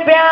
de.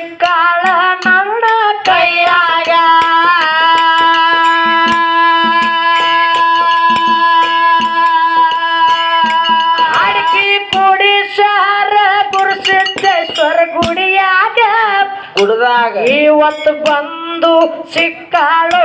ಕುಡ್ದಾಗ ಇವತ್ತು ಬಂದು ಸಿಕ್ಕಾಳು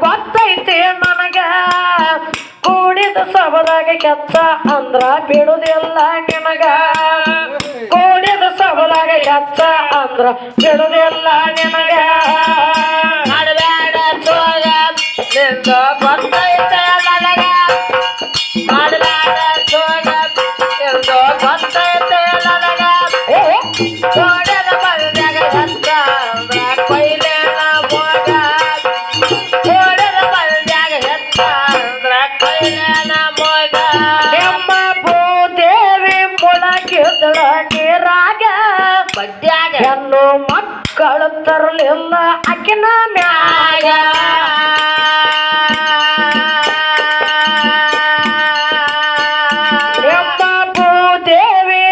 ಗೊತ್ತೈತಿ ನನಗ. ಕೂಡಿದ ಸಬದಾಗ ಕೆತ್ತ ಅಂದ್ರ ಬಿಡುದಿಲ್ಲ ನಿನಗ. ಕೂಡಿದ ಸಬದಾಗ ಕೆತ್ತ ಅಂದ್ರ ಬಿಡುದಿಲ್ಲ ನಿನಗ. ಮಾಡಬೇಡ ಮ್ಯಾಗ. ಎಮ್ಮ ಭೂದೇವಿ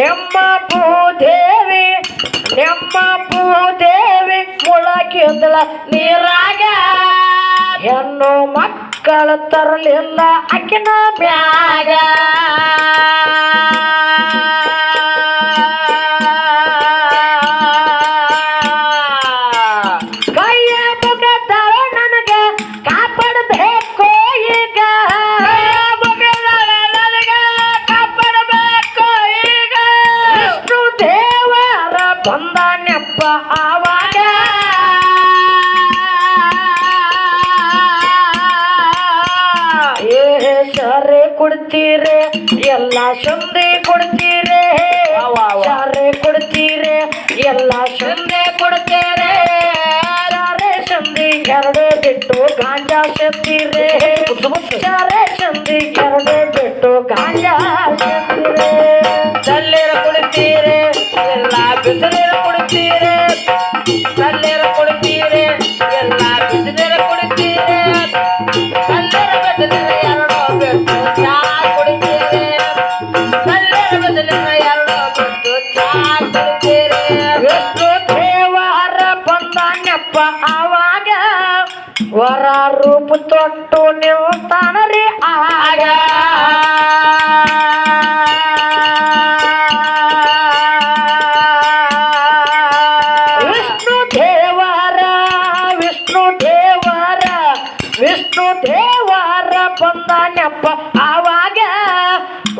ಎಮ್ಮ ಭೂದೇವಿ ಎಮ್ಮ ಭೂದೇವಿ ಮುಳಕಿದ್ದಳ ನೀರಾಗ. ಎನ್ನು ಮಕ್ಕಳು ತರಲಿಲ್ಲ ಅಕಿನ ಬ್ಯಾಗ ನೆನಪ ಆವಾಗ. ಏ ಸರ್ ಕೊಡ್ತೀರೆ? ಎಲ್ಲ ಸಂದೆ ಕೊಡ್ತೀರೆ? ಸಾರೆ ಕೊಡ್ತೀರೆ? ಎಲ್ಲ ಸಂದೆ ಕೊಡ್ತೀರೆ? ಸಾರೆ ಸಂದಿ ಎರಡೇ ಬಿಟ್ಟು ಗಾಂಜಾ ಸತ್ತೀರೆ ಸಾರೆ ಸಂದಿ ಎರಡೇ ವರ ರೂಪ ತೊಟ್ಟು ನೀವು ತಾನರಿ ಆಗ. ವಿಷ್ಣು ದೇವರ ವಿಷ್ಣು ದೇವರ ವಿಷ್ಣು ದೇವರ ಬಂದಾನಪ್ಪ ಆವಾಗ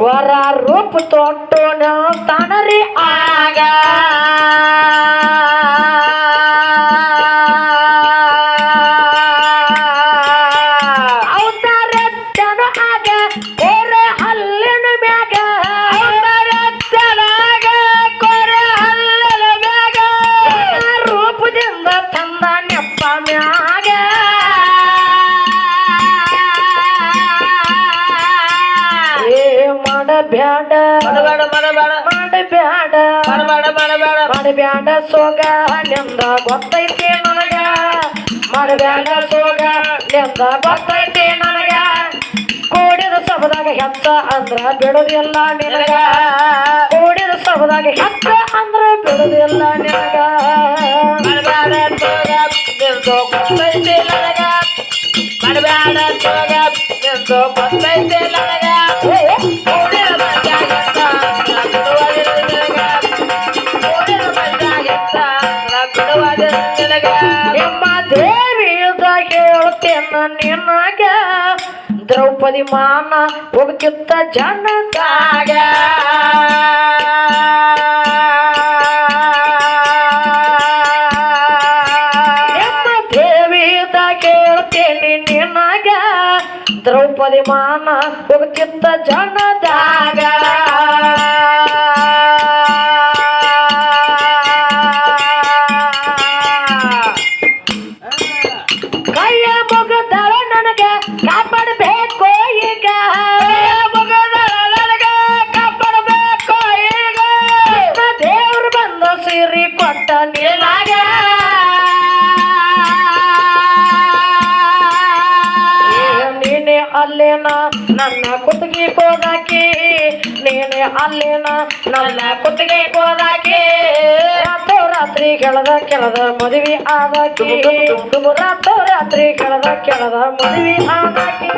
ವರ ರೂಪ ತೊಟ್ಟು ನೀವು ತಾನರಿ ಆಗ. ಮಾಡಬ್ಯಾಡ ಸೋಗ ನಿಂದ ಗೊತ್ತೈತಿ ನನಗ. ಮಾಡಬ್ಯಾಡ ಸೋಗ ನಿಂದ ಗೊತ್ತೈತಿ ನನಗ. ಕೂಡಿದ ಸಭದಾಗ ಹೆತ್ತ ಅಂದ್ರ ಬಿಡುದಿಲ್ಲ ನಿನಗ. ಕೂಡಿದ ಸಭದಾಗ ಹೆತ್ತ ಅಂದ್ರ ಬಿಡುದಿಲ್ಲ ನಿನಗ. ಮಾಡಬ್ಯಾಡ ಸೋಗ, ನೆಂದ ಗೊತ್ತೈತಿ ನನಗ. ಮಾಡಬ್ಯಾಡ ಸೋಗ, ನಿಂದು ದ್ರೌಪದಿ ಮಾನ ಜನಕಾಗ ದ್ರೌಪದಿ ಮಾನ ಹೋಗ್ತಿತ್ತ ಜನದಾಗ ಕೈಯ ಮೊಗದಳ ನನಗೆ. ಕಾಪಾಡಬೇಕು ಕುತ್ತಿಗೆ ಕೋದಾಕಿ ನೀನೆ ಅಲ್ಲೇನ ನನ್ನ ಕುತ್ತಿಗೆ ಕೋದಾಕಿ ರಾತ್ರೋ ಕೆಳದ ಕೆಳದ ಮದುವೆ ಆದಾಕಿ ರಾತ್ರೋ ರಾತ್ರಿ ಕೆಳದ ಕೆಳದ ಮದುವೆ ಆದಾಕಿ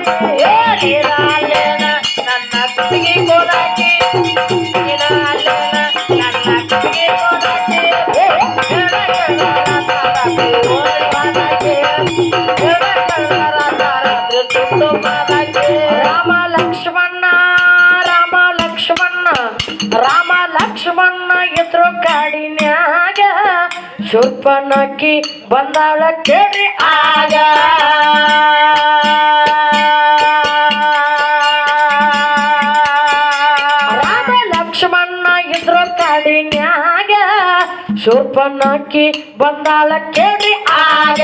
ನನ್ನ ಕುತ್ತಿಗೆ ಕೋದಾಕಿ ಶೂರ್ಪನಕ್ಕಿ ಬಂದಾಳ ಕೇಳಿ ಆಗ. ರಾಮ ಲಕ್ಷ್ಮಣ ಇದ್ರ ಕಡಿನ್ಯಾಗ ಶೂರ್ಪನಕ್ಕಿ ಬಂದಾಳ ಕೇಳಿ ಆಗ.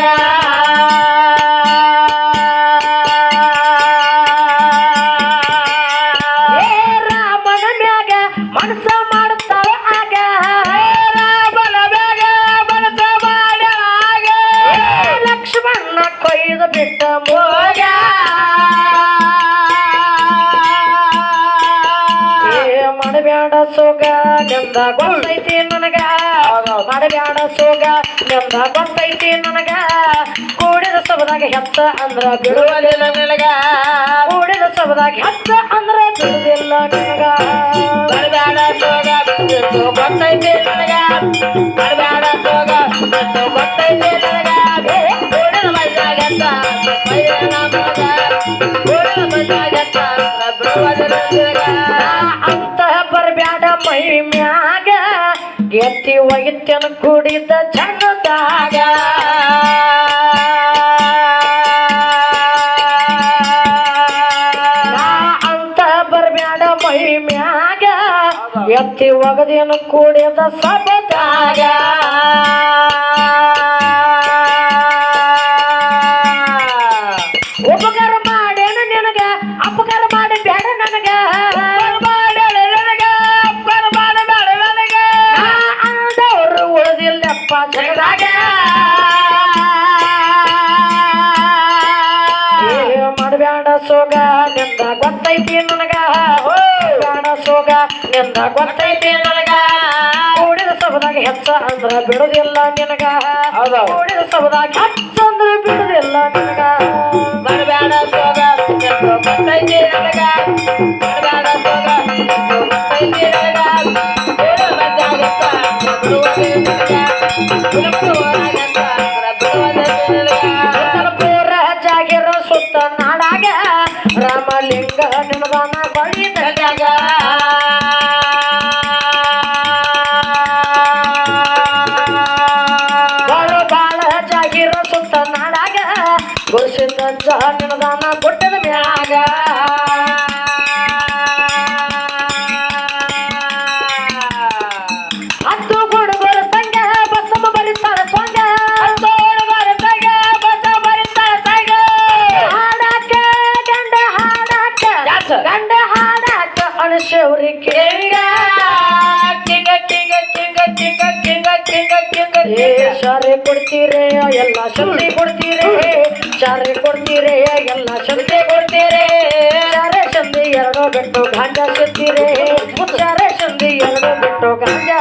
ಗೊತ್ತೈತಿ ನನಗ. ಮಾಡಬ್ಯಾಡ ಸೋಗ ನಮ್ದ ಗೊತ್ತೈತಿ ನನಗ. ಕೂಡಿದ ಸಬದಾಗ ಹೆತ್ತ ಅಂದ್ರ ಬಿಡುವುದಿಲ್ಲ ನನಗ. ಕೂಡಿದ ಸಬದಾಗ ಹೆತ್ತ ಅಂದ್ರ ಬಿಡುವುದಿಲ್ಲ ನನಗ. ಬಡಬೇಡ ಸೋಗ ಬಿಟ್ಟು ಗೊತ್ತೈತಿ ನನಗ. ಬಡಬೇಡ ಸೋಗ ಬಿಟ್ಟು ಗೊತ್ತೈತಿ ನನಗ. ಮಗ. ಬಿಡುವುದಿಲ್ಲ ನಿನಗ. ಅಂತ ಬರ್ಬ್ಯಾಡ ಮೈ ಎತ್ತಿ ಒಗಿತನ ಕುಡಿದ ಚಣ್ಣದಾಗ ನಾ ಅಂತ ಬರ್ಬ್ಯಾಡ ಮೈ ಮ್ಯಾಗ. ಎತ್ತಿ ಒಗದೇನು ಕೂಡಿದ ಸಬದಾಗ ಉಳಿದಿಲ್ಲಪ್ಪ ಜಗದಾಗ. ಏ ಮಾಡಬ್ಯಾಡ ಸೋಗ ನಿಂದ ಗೊತ್ತೈತಿ ನನಗ. ಬೇಡ ಸೋಗ ನಿಂದ ಗೊತ್ತೈತಿ ನನಗ. ಕೂಡಿದ ಸಬದಾಗ ಹೆಚ್ಚ ಅಂದ್ರ ಬಿಡುದಿಲ್ಲ ನಿನಗ. ಕೂಡಿದ ಸಬದಾಗ ಹೆಚ್ಚ ಅಂದ್ರ ಬಿಡುದಿಲ್ಲ ನಿನಗ. ಬಡಬೇಡ ಸೋಗ ನಿಂದ ಗೊತ್ತೈತಿ ನನಗ. ಬಡಬೇಡ ಸೋಗ ನಿಂದ ಗೊತ್ತೈತಿ ನನಗ. ಬಿಡುವುದಿಲ್ಲ ನಿನಗ. ಬಿಡುವುದಾಗೆತ್ತ ಬಿಡುವುದಿಲ್ಲ ಶಾರೆ ಕೊಡ್ತೀರಿ ಎಲ್ಲ ಶಕ್ತಿ ಕೊಡ್ತೀರೇ? ಶಾರೆ ಕೊಡ್ತೀರಿ ಎಲ್ಲ ಶಕ್ತಿ ಕೊಡ್ತೀರೇ? ಶಾರೆ ಸಂಧಿ ಎರಡು ಬಿಟ್ಟು ಗಾಂಜಾ ಸುತ್ತೀರಿ ಶಾರೆ ಸಂಧಿ ಎರಡು ಬಿಟ್ಟು ಗಾಂಜಾ